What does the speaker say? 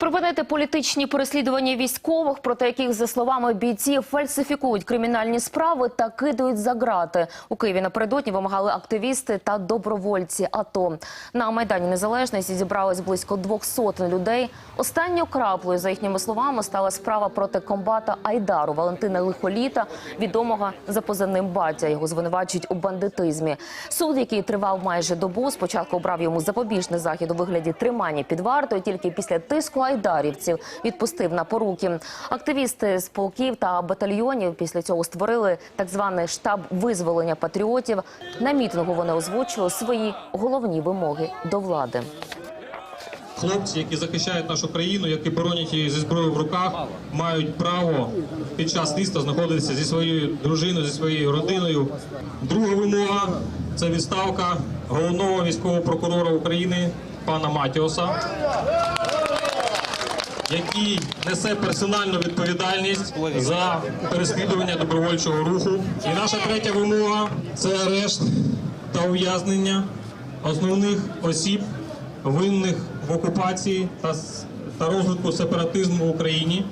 Припинити політичні переслідування військових, проти яких, за словами бійців, фальсифікують кримінальні справи та кидають за грати. У Києві напередодні вимагали активісти та добровольці АТО. На Майдані Незалежності зібралось близько двох сотень людей. Останньою краплею, за їхніми словами, стала справа проти комбата Айдару Валентина Лихоліта, відомого за позивним батя. Його звинувачують у бандитизмі. Суд, який тривав майже добу, спочатку обрав йому запобіжний захід у вигляді тримання під вартою. Тільки після тиску айдарівців відпустив на поруки. Активісти з полків та батальйонів після цього створили так званий штаб визволення патріотів. На мітингу вони озвучили свої головні вимоги до влади. Хлопці, які захищають нашу країну, які боронять її зі зброєю в руках, мають право під час слідства знаходитися зі своєю дружиною, зі своєю родиною. Друга вимога це відставка головного військового прокурора України пана Матіоса, який несе персональну відповідальність за переслідування добровольчого руху. І наша третя вимога це арешт та ув'язнення основних осіб, винних в окупації та, розвитку сепаратизму в Україні.